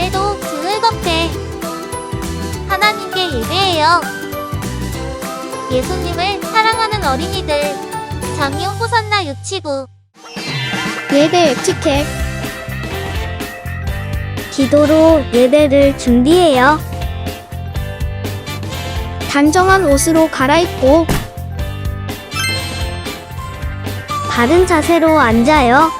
오늘도 즐겁게 하나님께 예배해요. 예수님을 사랑하는 어린이들 장유 호산나 유치부 예배 에티켓 기도로 예배를 준비해요. 단정한 옷으로 갈아입고 바른 자세로 앉아요.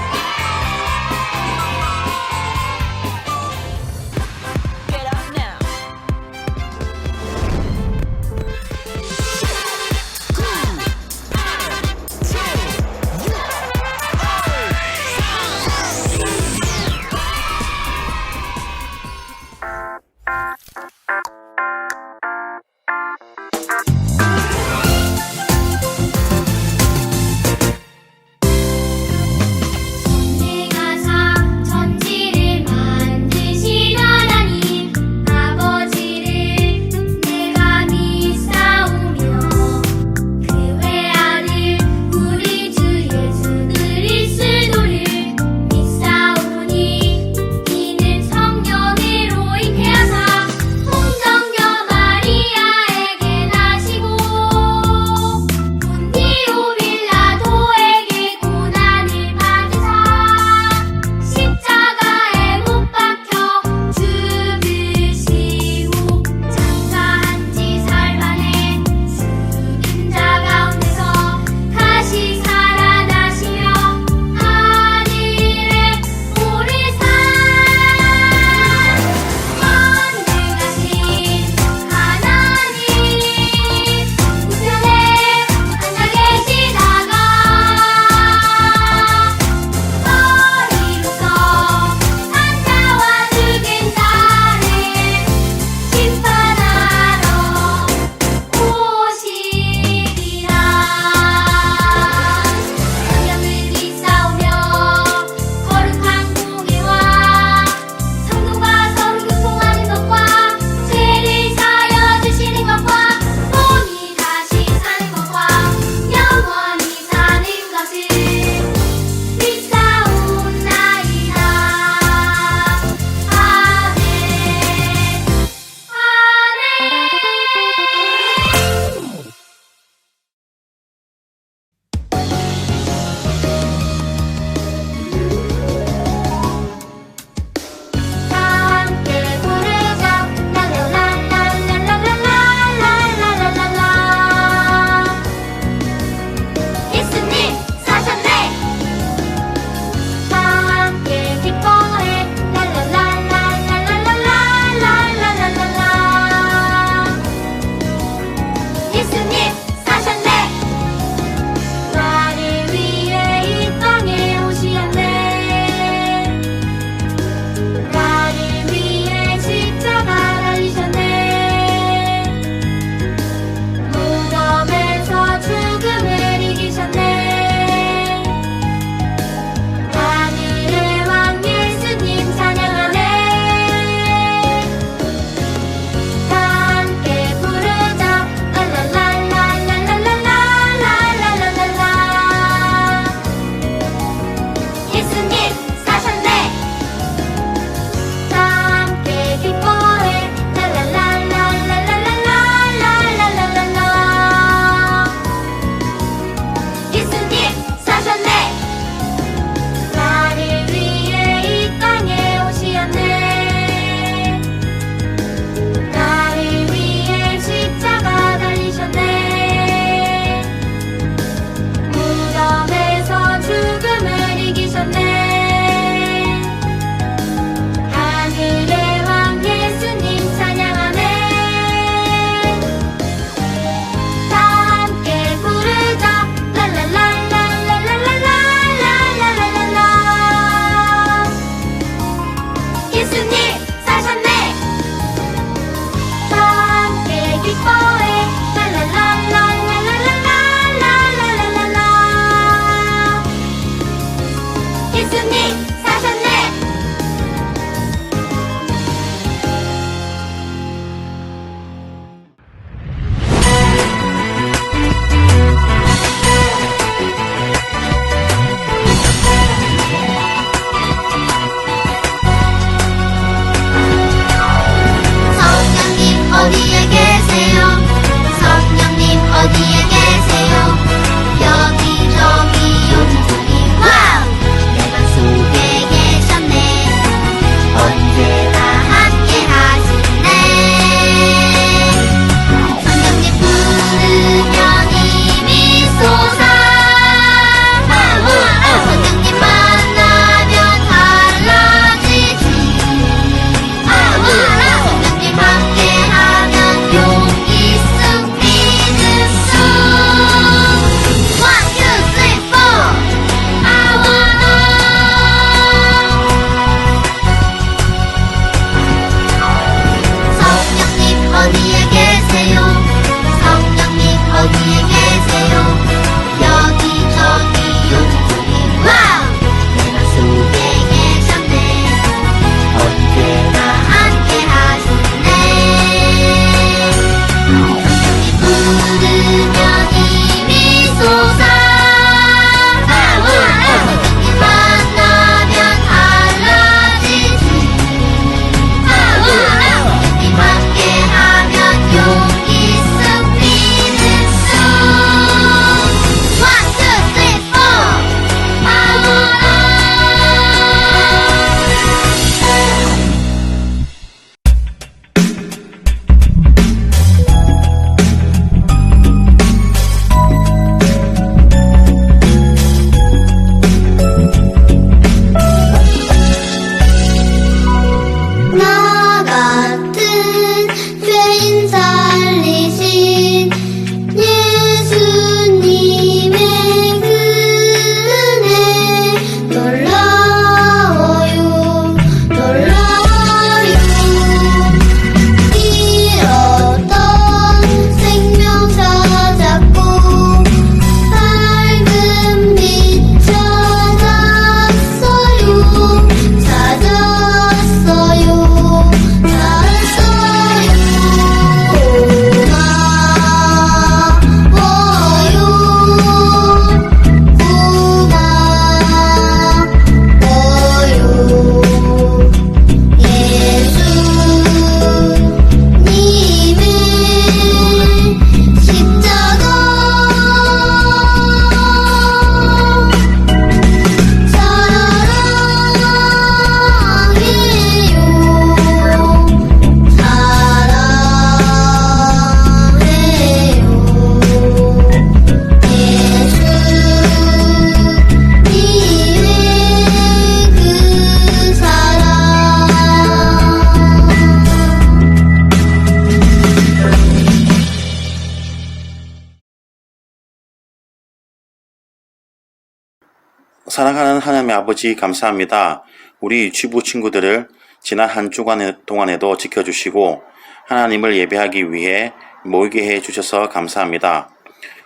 사랑하는 하나님의 아버지 감사합니다. 우리 유치부 친구들을 지난 한 주간 동안에도 지켜주시고 하나님을 예배하기 위해 모이게 해 주셔서 감사합니다.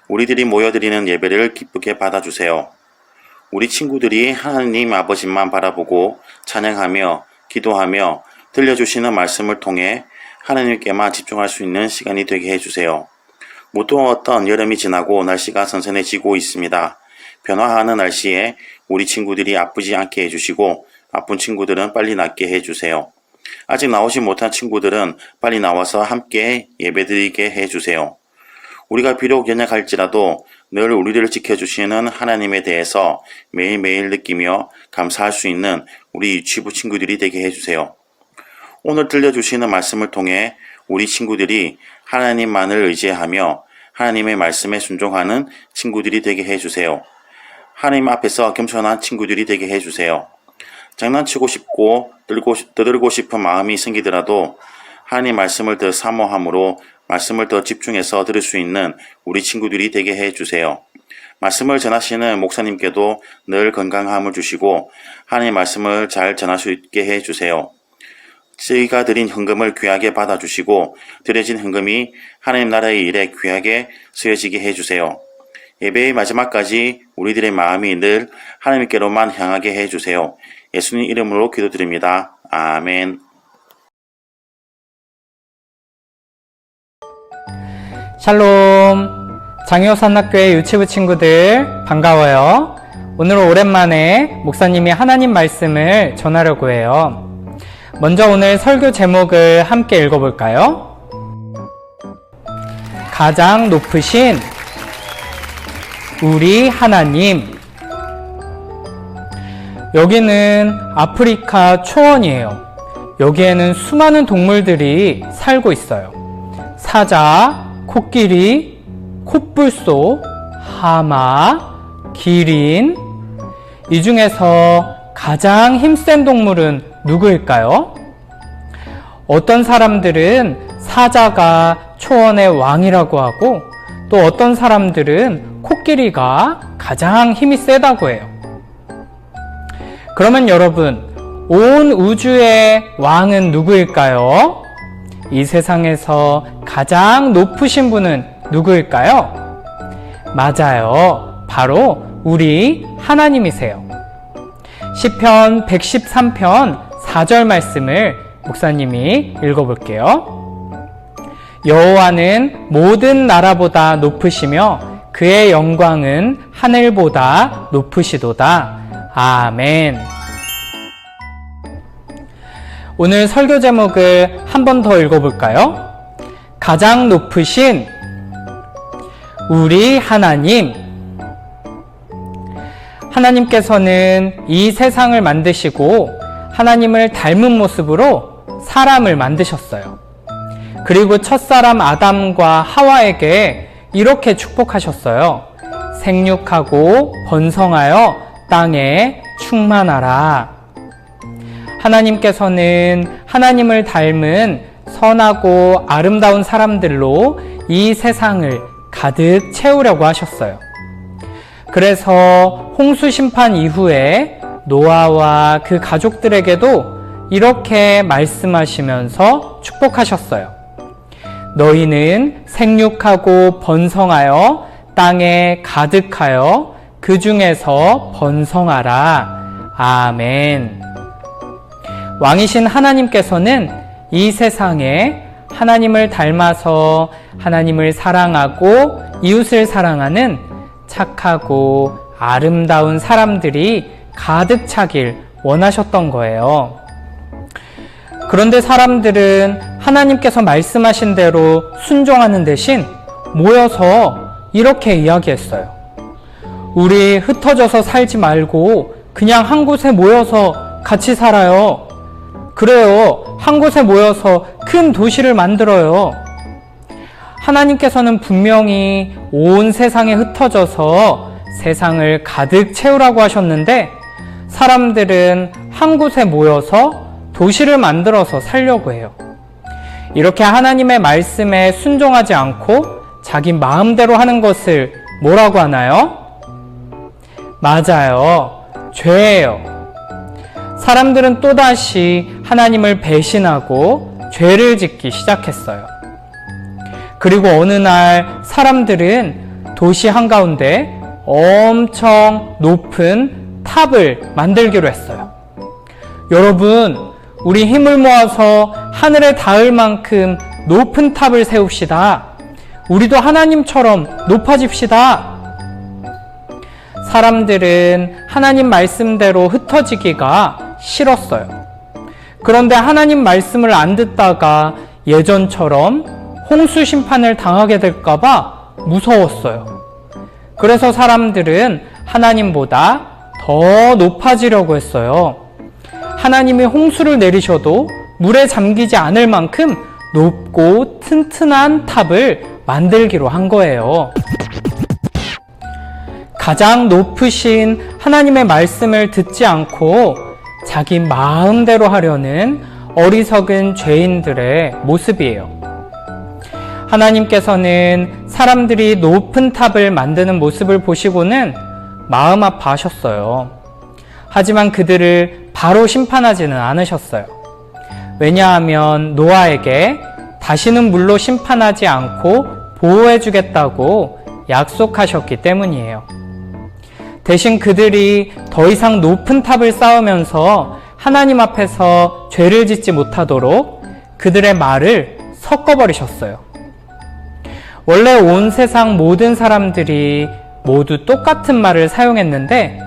우리들이 모여드리는 예배를 기쁘게 받아주세요. 우리 친구들이 하나님 아버지만 바라보고 찬양하며 기도하며 들려주시는 말씀을 통해 하나님께만 집중할 수 있는 시간이 되게 해주세요. 무더웠던 여름이 지나고 날씨가 선선해지고 있습니다. 변화하는 날씨에 우리 친구들이 아프지 않게 해주시고 아픈 친구들은 빨리 낫게 해주세요. 아직 나오지 못한 친구들은 빨리 나와서 함께 예배드리게 해주세요. 우리가 비록 연약할지라도 늘 우리를 지켜주시는 하나님에 대해서 매일매일 느끼며 감사할 수 있는 우리 유치부 친구들이 되게 해주세요. 오늘 들려주시는 말씀을 통해 우리 친구들이 하나님만을 의지하며 하나님의 말씀에 순종하는 친구들이 되게 해주세요. 하나님 앞에서 겸손한 친구들이 되게 해주세요. 장난치고 싶고 들고, 떠들고 싶은 마음이 생기더라도 하나님 말씀을 더 사모함으로 말씀을 더 집중해서 들을 수 있는 우리 친구들이 되게 해주세요. 말씀을 전하시는 목사님께도 늘 건강함을 주시고 하나님 말씀을 잘 전할 수 있게 해주세요. 저희가 드린 헌금을 귀하게 받아주시고 드려진 헌금이 하나님 나라의 일에 귀하게 쓰여지게 해주세요. 예배의 마지막까지 우리들의 마음이 늘 하나님께로만 향하게 해주세요. 예수님 이름으로 기도드립니다. 아멘. 샬롬. 장효산학교의 유치부 친구들, 반가워요. 오늘은 오랜만에 목사님이 하나님 말씀을 전하려고 해요. 먼저 오늘 설교 제목을 함께 읽어볼까요? 가장 높으신 우리 하나님. 여기는 아프리카 초원이에요. 여기에는 수많은 동물들이 살고 있어요. 사자, 코끼리, 콧불소, 하마, 기린. 이 중에서 가장 힘센 동물은 누구일까요? 어떤 사람들은 사자가 초원의 왕이라고 하고 또 어떤 사람들은 코끼리가 가장 힘이 세다고 해요. 그러면 여러분, 온 우주의 왕은 누구일까요? 이 세상에서 가장 높으신 분은 누구일까요? 맞아요. 바로 우리 하나님이세요. 시편 113편 4절 말씀을 목사님이 읽어볼게요. 여호와는 모든 나라보다 높으시며 그의 영광은 하늘보다 높으시도다. 아멘. 오늘 설교 제목을 한 번 더 읽어볼까요? 가장 높으신 우리 하나님. 하나님께서는 이 세상을 만드시고 하나님을 닮은 모습으로 사람을 만드셨어요. 그리고 첫사람 아담과 하와에게 이렇게 축복하셨어요. 생육하고 번성하여 땅에 충만하라. 하나님께서는 하나님을 닮은 선하고 아름다운 사람들로 이 세상을 가득 채우려고 하셨어요. 그래서 홍수 심판 이후에 노아와 그 가족들에게도 이렇게 말씀하시면서 축복하셨어요. 너희는 생육하고 번성하여 땅에 가득하여 그 중에서 번성하라. 아멘. 왕이신 하나님께서는 이 세상에 하나님을 닮아서 하나님을 사랑하고 이웃을 사랑하는 착하고 아름다운 사람들이 가득 차길 원하셨던 거예요. 그런데 사람들은 하나님께서 말씀하신 대로 순종하는 대신 모여서 이렇게 이야기했어요. 우리 흩어져서 살지 말고 그냥 한 곳에 모여서 같이 살아요. 그래요. 한 곳에 모여서 큰 도시를 만들어요. 하나님께서는 분명히 온 세상에 흩어져서 세상을 가득 채우라고 하셨는데 사람들은 한 곳에 모여서 도시를 만들어서 살려고 해요. 이렇게 하나님의 말씀에 순종하지 않고 자기 마음대로 하는 것을 뭐라고 하나요? 맞아요. 죄예요. 사람들은 또다시 하나님을 배신하고 죄를 짓기 시작했어요. 그리고 어느 날 사람들은 도시 한가운데 엄청 높은 탑을 만들기로 했어요. 여러분, 우리 힘을 모아서 하늘에 닿을 만큼 높은 탑을 세웁시다. 우리도 하나님처럼 높아집시다. 사람들은 하나님 말씀대로 흩어지기가 싫었어요. 그런데 하나님 말씀을 안 듣다가 예전처럼 홍수 심판을 당하게 될까봐 무서웠어요. 그래서 사람들은 하나님보다 더 높아지려고 했어요. 하나님이 홍수를 내리셔도 물에 잠기지 않을 만큼 높고 튼튼한 탑을 만들기로 한 거예요. 가장 높으신 하나님의 말씀을 듣지 않고 자기 마음대로 하려는 어리석은 죄인들의 모습이에요. 하나님께서는 사람들이 높은 탑을 만드는 모습을 보시고는 마음 아파하셨어요. 하지만 그들을 바로 심판하지는 않으셨어요. 왜냐하면 노아에게 다시는 물로 심판하지 않고 보호해주겠다고 약속하셨기 때문이에요. 대신 그들이 더 이상 높은 탑을 쌓으면서 하나님 앞에서 죄를 짓지 못하도록 그들의 말을 섞어버리셨어요. 원래 온 세상 모든 사람들이 모두 똑같은 말을 사용했는데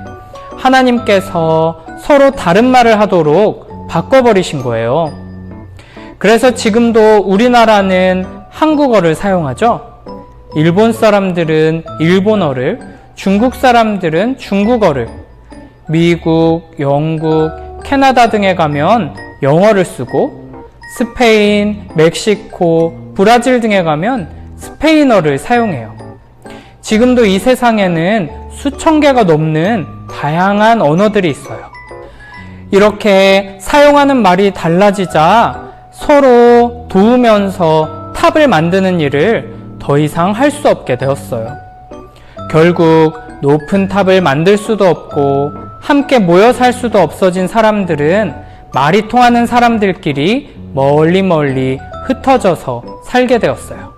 하나님께서 서로 다른 말을 하도록 바꿔버리신 거예요. 그래서 지금도 우리나라는 한국어를 사용하죠. 일본 사람들은 일본어를, 중국 사람들은 중국어를, 미국, 영국, 캐나다 등에 가면 영어를 쓰고 스페인, 멕시코, 브라질 등에 가면 스페인어를 사용해요. 지금도 이 세상에는 수천 개가 넘는 다양한 언어들이 있어요. 이렇게 사용하는 말이 달라지자 서로 도우면서 탑을 만드는 일을 더 이상 할 수 없게 되었어요. 결국 높은 탑을 만들 수도 없고 함께 모여 살 수도 없어진 사람들은 말이 통하는 사람들끼리 멀리 멀리 흩어져서 살게 되었어요.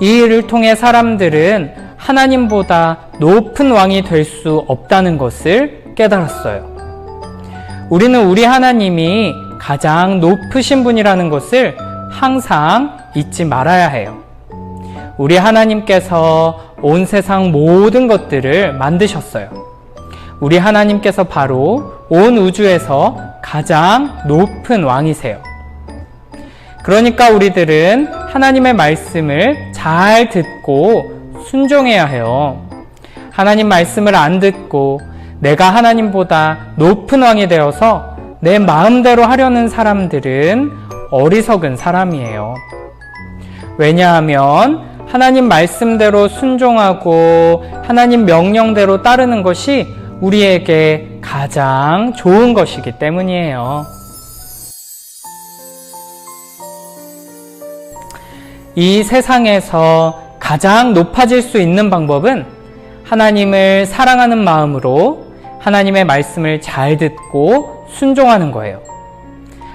이 일을 통해 사람들은 하나님보다 높은 왕이 될 수 없다는 것을 깨달았어요. 우리는 우리 하나님이 가장 높으신 분이라는 것을 항상 잊지 말아야 해요. 우리 하나님께서 온 세상 모든 것들을 만드셨어요. 우리 하나님께서 바로 온 우주에서 가장 높은 왕이세요. 그러니까 우리들은 하나님의 말씀을 잘 듣고 순종해야 해요. 하나님 말씀을 안 듣고 내가 하나님보다 높은 왕이 되어서 내 마음대로 하려는 사람들은 어리석은 사람이에요. 왜냐하면 하나님 말씀대로 순종하고 하나님 명령대로 따르는 것이 우리에게 가장 좋은 것이기 때문이에요. 이 세상에서 가장 높아질 수 있는 방법은 하나님을 사랑하는 마음으로 하나님의 말씀을 잘 듣고 순종하는 거예요.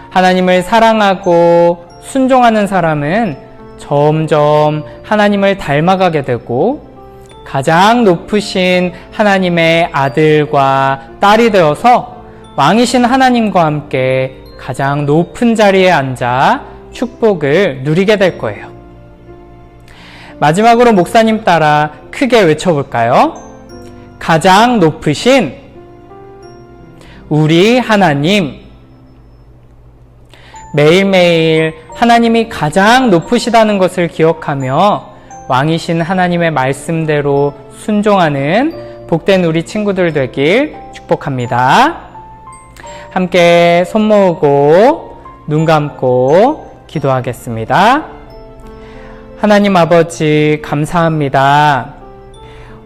하나님을 사랑하고 순종하는 사람은 점점 하나님을 닮아가게 되고 가장 높으신 하나님의 아들과 딸이 되어서 왕이신 하나님과 함께 가장 높은 자리에 앉아 축복을 누리게 될 거예요. 마지막으로 목사님 따라 크게 외쳐볼까요? 가장 높으신 우리 하나님. 매일매일 하나님이 가장 높으시다는 것을 기억하며 왕이신 하나님의 말씀대로 순종하는 복된 우리 친구들 되길 축복합니다. 함께 손 모으고 눈 감고 기도하겠습니다. 하나님 아버지, 감사합니다.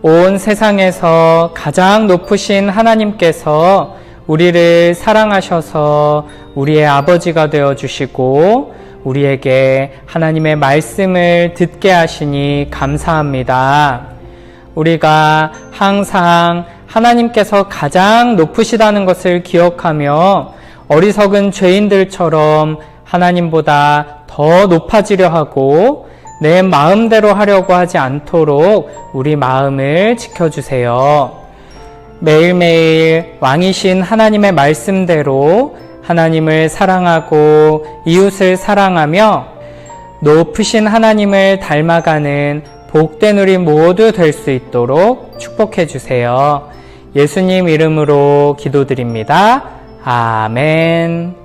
온 세상에서 가장 높으신 하나님께서 우리를 사랑하셔서 우리의 아버지가 되어 주시고 우리에게 하나님의 말씀을 듣게 하시니 감사합니다. 우리가 항상 하나님께서 가장 높으시다는 것을 기억하며 어리석은 죄인들처럼 하나님보다 더 높아지려 하고 내 마음대로 하려고 하지 않도록 우리 마음을 지켜주세요. 매일매일 왕이신 하나님의 말씀대로 하나님을 사랑하고 이웃을 사랑하며 높으신 하나님을 닮아가는 복된 우리 모두 될 수 있도록 축복해 주세요. 예수님 이름으로 기도드립니다. 아멘.